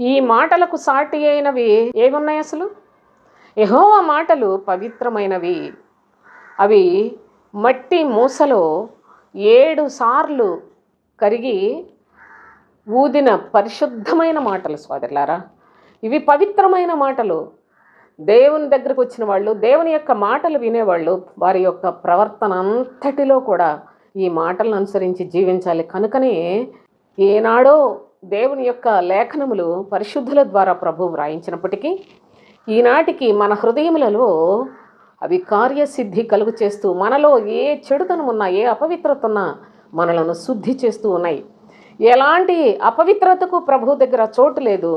ఈ మాటలకు సాటి అయినవి ఏమున్నాయి అసలు? యెహోవా మాటలు పవిత్రమైనవి. అవి మట్టి మూసలో ఏడు సార్లు కరిగి ఊదిన పరిశుద్ధమైన మాటలు సోదరులారా. ఇవి పవిత్రమైన మాటలు. దేవుని దగ్గరకు వచ్చిన వాళ్ళు దేవుని యొక్క మాటలు వినేవాళ్ళు వారి యొక్క ప్రవర్తన అంతటిలో కూడా ఈ మాటలను అనుసరించి జీవించాలి. కనుకనే ఏనాడో దేవుని యొక్క లేఖనములు పరిశుద్ధుల ద్వారా ప్రభు వ్రాయించినప్పటికీ ఈనాటికి మన హృదయములలో అవి కార్యసిద్ధి కలుగు చేస్తూ మనలో ఏ చెడుతనం ఉన్నా ఏ అపవిత్రత ఉన్నా మనలను శుద్ధి చేస్తూ ఉన్నాయి. ఎలాంటి అపవిత్రతకు ప్రభు దగ్గర చోటు లేదు.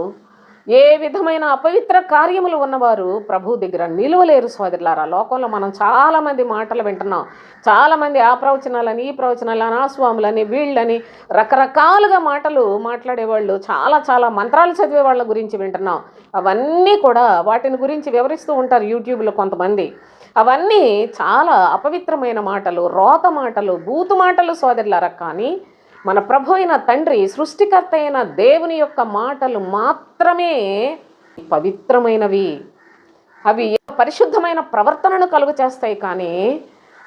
ఏ విధమైన అపవిత్ర కార్యములు ఉన్నవారు ప్రభు దగ్గర నిలువలేరు సోదరులారా. లోకంలో మనం చాలామంది మాటలు వింటున్నాం. చాలామంది ఆ ప్రవచనాలని ఈ ప్రవచనాలని ఆ స్వాములని వీళ్ళని రకరకాలుగా మాటలు మాట్లాడేవాళ్ళు చాలా చాలా మంత్రాలు చదివే వాళ్ళ గురించి వింటున్నాం. అవన్నీ కూడా వాటిని గురించి వివరిస్తూ ఉంటారు యూట్యూబ్లో కొంతమంది. అవన్నీ చాలా అపవిత్రమైన మాటలు రోత మాటలు బూతు మాటలు సోదరులారా. కానీ మన ప్రభు అయిన తండ్రి సృష్టికర్త అయిన దేవుని యొక్క మాటలు మాత్రమే పవిత్రమైనవి. అవి పరిశుద్ధమైన ప్రవర్తనను కలుగు చేస్తాయి కానీ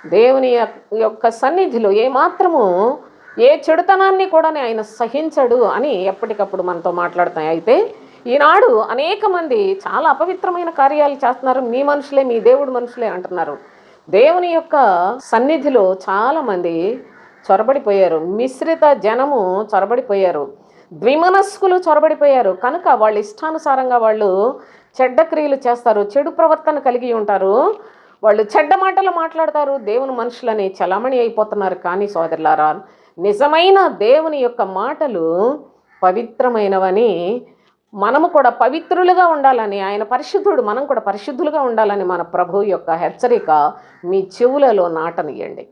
దేవుని యొక్క- సన్నిధిలో ఏమాత్రము ఏ చెడుతనాన్ని కూడా ఆయన సహించడు అని ఎప్పటికప్పుడు మనతో మాట్లాడతాయి అయితే ఈనాడు అనేక మంది చాలా అపవిత్రమైన కార్యాలు చేస్తున్నారు. మీ మనుషులే మీ దేవుడు మనుషులే అంటున్నారు. దేవుని యొక్క సన్నిధిలో చాలామంది చొరబడిపోయారు. మిశ్రిత జనము చొరబడిపోయారు. ద్విమనస్కులు చొరబడిపోయారు. కనుక వాళ్ళ ఇష్టానుసారంగా వాళ్ళు చెడ్డ క్రియలు చేస్తారు. చెడు ప్రవర్తన కలిగి ఉంటారు. వాళ్ళు చెడ్డ మాటలు మాట్లాడతారు. దేవుని మనుషులని చలామణి అయిపోతున్నారు. కానీ సోదరులారా నిజమైన దేవుని యొక్క మాటలు పవిత్రమైనవని మనము కూడా పవిత్రులుగా ఉండాలని ఆయన పరిశుద్ధుడు మనం కూడా పరిశుద్ధులుగా ఉండాలని మన ప్రభు యొక్క హెచ్చరిక మీ చెవులలో నాటనియండి